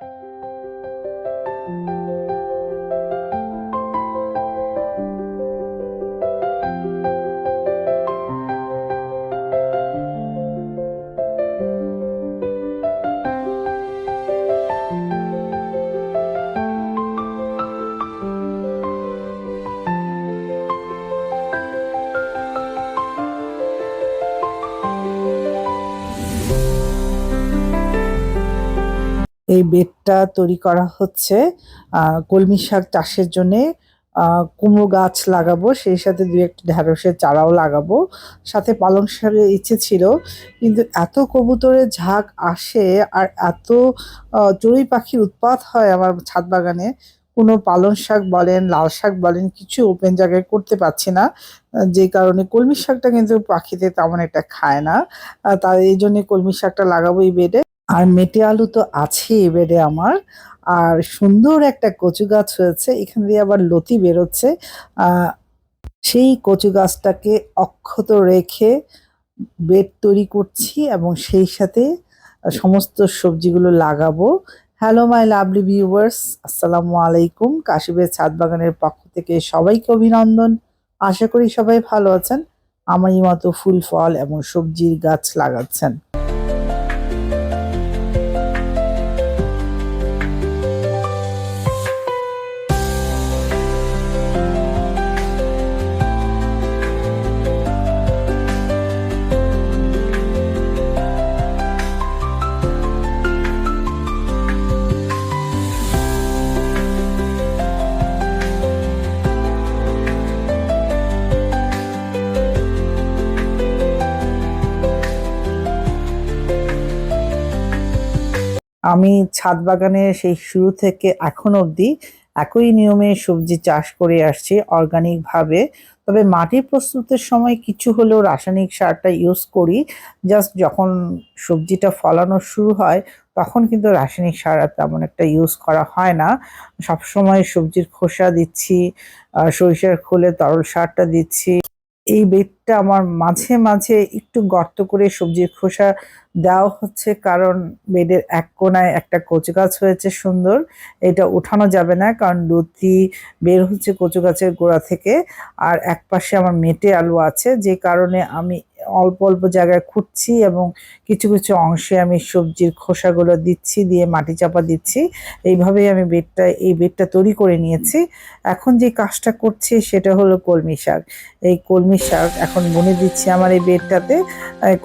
এই বেডটা তৈরি করা হচ্ছে। কলমি শাক চাষের জন্যে কুমড়ো গাছ লাগাবো, সেই সাথে দু একটা ঢ্যাঁড়সের চারাও লাগাবো। সাথে পালং শাকের ইচ্ছে ছিল, কিন্তু এত কবুতরের ঝাঁক আসে আর এত চড়ুই পাখির উৎপাত হয় আমার ছাদ বাগানে। কোনো পালং শাক বলেন, লাল শাক বলেন, কিছু ওপেন জায়গায় করতে পারছি না। যে কারণে কলমি শাকটা কিন্তু পাখিতে তেমন একটা খায় না। তাই এই জন্যে কলমি শাকটা লাগাবো এই বেডে আর মেটে আলু তো আছে এবারে আমার। আর সুন্দর একটা কচু গাছ হয়েছে, এখান দিয়ে আবার লতি বেরোচ্ছে। সেই কচু গাছটাকে অক্ষত রেখে বেড তৈরি করছি এবং সেই সাথে সমস্ত সবজিগুলো লাগাবো। হ্যালো মাই লাভলি ভিউয়ার্স আসসালামু আলাইকুম। কাশিবের ছাদ বাগানের পক্ষ থেকে সবাইকে অভিনন্দন। আশা করি সবাই ভালো আছেন। আমারই মতো ফুল, ফল এবং সবজির গাছ লাগাচ্ছেন। আমি ছাদ বাগানে সেই শুরু থেকে এখন অবধি একই নিয়মে সবজি চাষ করে আসছি অর্গানিক ভাবে। তবে মাটি প্রস্তুতের সময় কিছু হলেও রাসায়নিক সারটা ইউজ করি। জাস্ট যখন সবজিটা ফলানো শুরু হয়, তখন কিন্তু রাসায়নিক সার আর তেমন একটা ইউজ করা হয় না। সবসময় সবজির খোসা দিচ্ছি সরিষার খোলে তরল সারটা দিচ্ছি। এই বেডটা আমার মাঝে মাঝে একটু গর্ত করে সবজির খোসা দেওয়া হচ্ছে কারণ বেডের এক কোনায় একটা কচু গাছ হয়েছে সুন্দর। এটা উঠানো যাবে না কারণ লতি বের হচ্ছে কচু গাছের গোড়া থেকে। আর এক পাশে আমার মেটে আলু আছে, যে কারণে আমি অল্প অল্প জায়গায় খুঁটছি এবং কিছু কিছু অংশে আমি সবজির খোসাগুলো দিচ্ছি, দিয়ে মাটি চাপা দিচ্ছি। এইভাবেই আমি বেডটা, এই বেডটা তৈরি করে নিয়েছি। এখন যে কাজটা করছি সেটা হলো কলমি শাক। এই কলমি শাক এখন বুনে দিচ্ছি আমার এই বেডটাতে।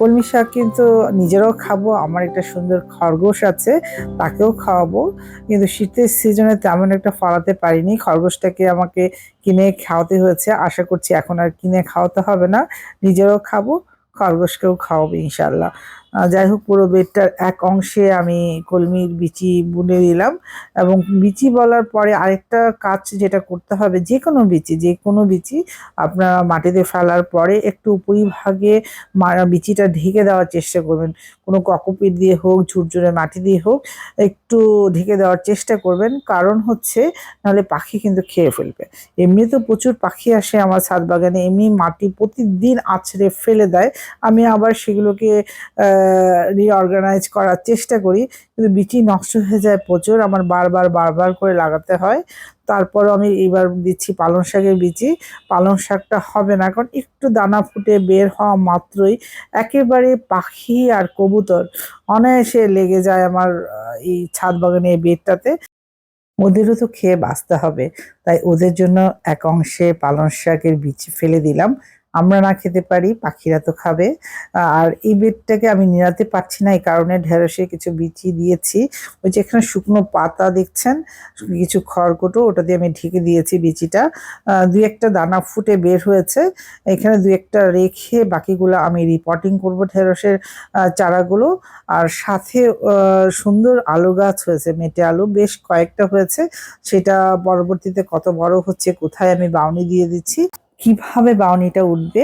কলমি শাক কিন্তু নিজেরাও খাব, আমার একটা সুন্দর খরগোশ আছে, তাকেও খাওয়াবো। কিন্তু শীতের সিজনে তেমন একটা ফলাতে পারিনি। খরগোশটাকে আমাকে কিনে খাওয়াতে হয়েছে। আশা করছি এখন আর কিনে খাওয়াতে হবে না। নিজেরাও খাব। খরগোশকেও খাওয়াবে ইনশাল্লাহ যাই হোক, পুরো বেডটার এক অংশে আমি কলমির বিচি বুনে দিলাম এবং বিচি বলার পরে আরেকটা কাজ যেটা করতে হবে, যে কোনো বিচি, যে কোনো বিচি আপনারা মাটিতে ফেলার পরে একটু উপরিভাগে বিচিটা ঢেকে দেওয়ার চেষ্টা করবেন। কোনো ককপিট দিয়ে হোক, ঝুরঝুরে মাটি দিয়ে হোক, একটু ঢেকে দেওয়ার চেষ্টা করবেন। কারণ হচ্ছে, নাহলে পাখি কিন্তু খেয়ে ফেলবে। এমনি তো প্রচুর পাখি আসে আমার ছাদ বাগানে, এমনি মাটি প্রতিদিন আছড়ে ফেলে দেয়। আমি আবার সেগুলোকে রিঅর্গানাইজ করার চেষ্টা করি, কিন্তু বিচি নষ্ট হয়ে যায় প্রচুর, আমার বারবার বারবার করে লাগাতে হয়। তারপর আমি এবার দিচ্ছি পালং শাকের বিচি। পালং শাকটা হবে না, কারণ একটু দানা ফুটে বের হওয়া মাত্রই একেবারে পাখি আর কবুতর অনায়াসে লেগে যায় আমার এই ছাদ বাগানে এই বেডটাতে ওদেরও তো খেয়ে বাঁচতে হবে, তাই ওদের জন্য এক অংশে পালং শাকের বিচি ফেলে দিলাম। আমরা না খেতে পারি, পাখিরা তো খাবে। আর এই বেডটাকে আমি নিরাতে পারছি না, এই কারণে ঢেঁড়সে কিছু বিচি দিয়েছি। ওই যে এখানে শুকনো পাতা দেখছেন, কিছু খড়কুটো, ওটা দিয়ে আমি ঢেকে দিয়েছি বিচিটা। দু একটা দানা ফুটে বের হয়েছে। এখানে দু একটা রেখে বাকিগুলো আমি রিপোর্টিং করব ঢেঁড়সের চারাগুলো। আর সাথে সুন্দর আলু গাছ হয়েছে, মেটে আলু। বেশ কয়েকটা হয়েছে। সেটা পরবর্তীতে কত বড় হচ্ছে, কোথায় আমি বাউনি দিয়ে দিচ্ছি। কীভাবে বাউনিটা উঠবে,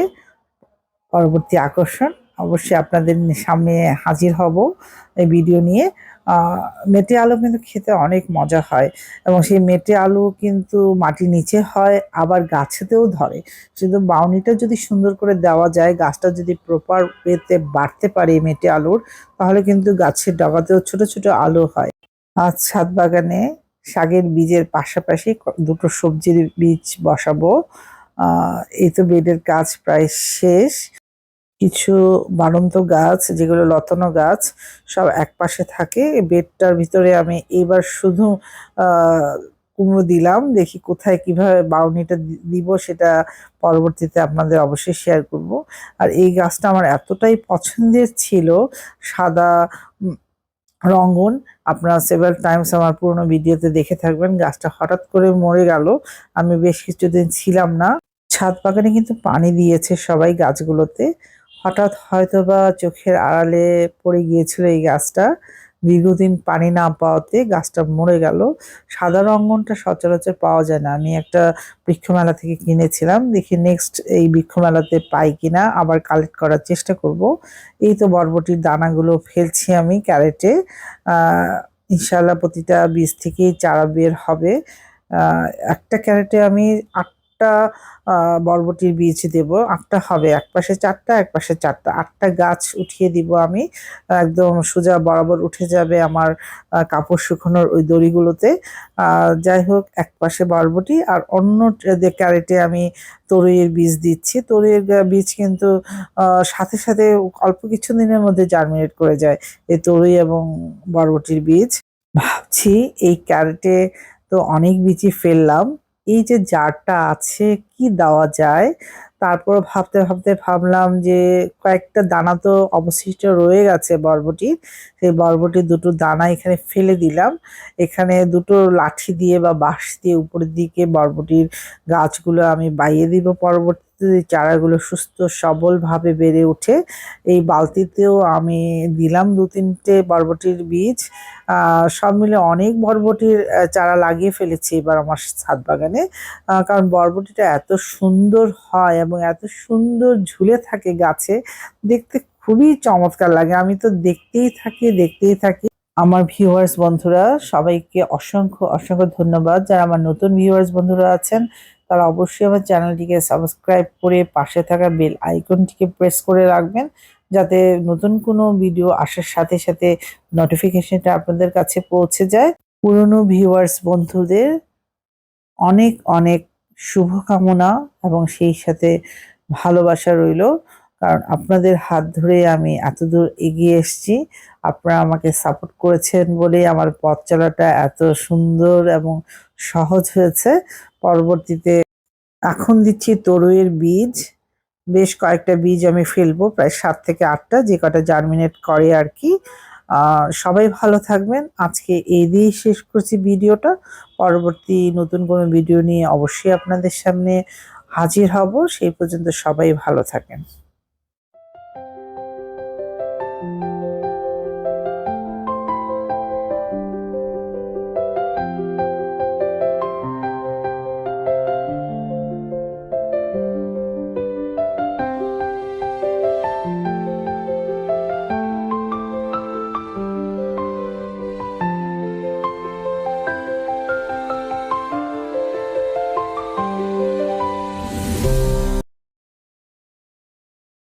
পরবর্তী আকর্ষণ, অবশ্যই আপনাদের সামনে হাজির হব এই ভিডিও নিয়ে। মেটে আলু কিন্তু খেতে অনেক মজা হয় এবং সেই মেটে আলু কিন্তু মাটির নিচে হয়, আবার গাছেতেও ধরে। শুধু বাউনিটা যদি সুন্দর করে দেওয়া যায়, গাছটা যদি প্রপার ওয়েতে বাড়তে পারে মেটে আলুর, তাহলে কিন্তু গাছের ডগাতেও ছোট ছোট আলু হয়। আজ ছাদ বাগানে শাকের বীজের পাশাপাশি দুটো সবজির বীজ বসাবো। এই তো বেডের কাজ প্রায় শেষ। কিছু বাড়ন্ত গাছ, যেগুলো লতানো গাছ, সব এক পাশে থাকে। বেডটার ভিতরে আমি এবার শুধু কুমড়ো দিলাম। দেখি কোথায় কীভাবে বাউনিটা দিব, সেটা পরবর্তীতে আপনাদের অবশ্যই শেয়ার করব। আর এই গাছটা আমার এতটাই পছন্দের ছিল, সাদা রঙ্গন। আপনারা সেভার টাইমস আমার পুরনো ভিডিওতে দেখে থাকবেন। গাছটা হঠাৎ করে মরে গেল। আমি বেশ কিছুদিন ছিলাম না। ছাদ বাগানে কিন্তু পানি দিয়েছে সবাই গাছগুলোতে। হঠাৎ হয়তো বা চোখের আড়ালে পড়ে গিয়েছিল এই গাছটা। দীর্ঘদিন পানি না পাওয়াতে গাছটা মরে গেল। সাদা রঙ্গনটা সচরাচর পাওয়া যায় না। আমি একটা বৃক্ষমেলা থেকে কিনেছিলাম। দেখি নেক্সট এই বৃক্ষমেলাতে পাই কিনা, আবার কালেক্ট করার চেষ্টা করব। এই তো বরবটির দানাগুলো ফেলছি আমি ক্যারেটে ইনশাল্লাহ প্রতিটা বীজ থেকেই চারা বের হবে। একটা ক্যারেটে আমি আটটা বরবটির বীজ দেব। আটটা হবে, এক পাশে চারটা, এক পাশে চারটা। আটটা গাছ উঠিয়ে দিব আমি। একদম সোজা বরাবর উঠে যাবে আমার কাপড় শুকানোর ওই দড়িগুলোতে। যাই হোক, এক পাশে বরবটি আর অন্য ক্যারেটে আমি তরুইয়ের বীজ দিচ্ছি। তরুইয়ের বীজ কিন্তু সাথে সাথে অল্প কিছু দিনের মধ্যে জার্মিনেট করে যায় এই তরুই এবং বরবটির বীজ। ভাবছি এই ক্যারেটে তো অনেক বীজই ফেললাম। এই যে জারটা আছে, কি দেওয়া যায়? তারপর ভাবতে ভাবতে ভাবলাম যে কয়েকটা দানা তো অবশিষ্ট রয়ে গেছে বরবটির। সেই বরবটির দুটো দানা এখানে ফেলে দিলাম। এখানে দুটো লাঠি দিয়ে বা বাঁশ দিয়ে উপরের দিকে বরবটির গাছগুলো আমি বাইয়ে দিব পরবর্তীতে চারাগুলো সুস্থ, সবলভাবে বেড়ে ওঠে, এই বালতিতেও আমি দিলাম দু তিনটে বরবটির বীজ। সব মিলে অনেক বরবটির চারা লাগিয়ে ফেলেছি এবার আমার ছাদ বাগানে। কারণ বরবটিটা এত সুন্দর হয় এবং এত সুন্দর ঝুলে থাকে গাছে, দেখতে খুবই চমৎকার লাগে। আমি তো দেখতেই থাকি দেখতেই থাকি। আমার ভিউয়ার্স বন্ধুরা, সবাইকে অসংখ্য অসংখ্য ধন্যবাদ। যারা আমার নতুন ভিউয়ার্স বন্ধুরা আছেন তারা অবশ্যই আমার চ্যানেলটিকে সাবস্ক্রাইব করে পাশে থাকা বেল আইকনটিকে প্রেস করে রাখবেন, যাতে নতুন কোনো ভিডিও আসার সাথে সাথে নোটিফিকেশনটা আপনাদের কাছে পৌঁছে যায়। পুরনো ভিউয়ার্স বন্ধুদের অনেক অনেক শুভকামনা এবং সেই সাথে ভালোবাসা রইল। কারণ আপনাদের হাত ধরে আমি এতদূর এগিয়ে এসেছি। আপনারা আমাকে সাপোর্ট করেছেন বলেই আমার পথ চলাটা এত সুন্দর এবং সহজ হয়েছে। পরবর্তীতে এখন দিচ্ছি তরুয়ের বীজ। বেশ কয়েকটা বীজ আমি ফেলব, প্রায় সাত থেকে আটটা, যে কটা জার্মিনেট করে আর কি। সবাই ভালো থাকবেন। আজকে এই দিয়েই শেষ করছি ভিডিওটা। পরবর্তী নতুন কোনো ভিডিও নিয়ে অবশ্যই আপনাদের সামনে হাজির হব। সেই পর্যন্ত সবাই ভালো থাকেন।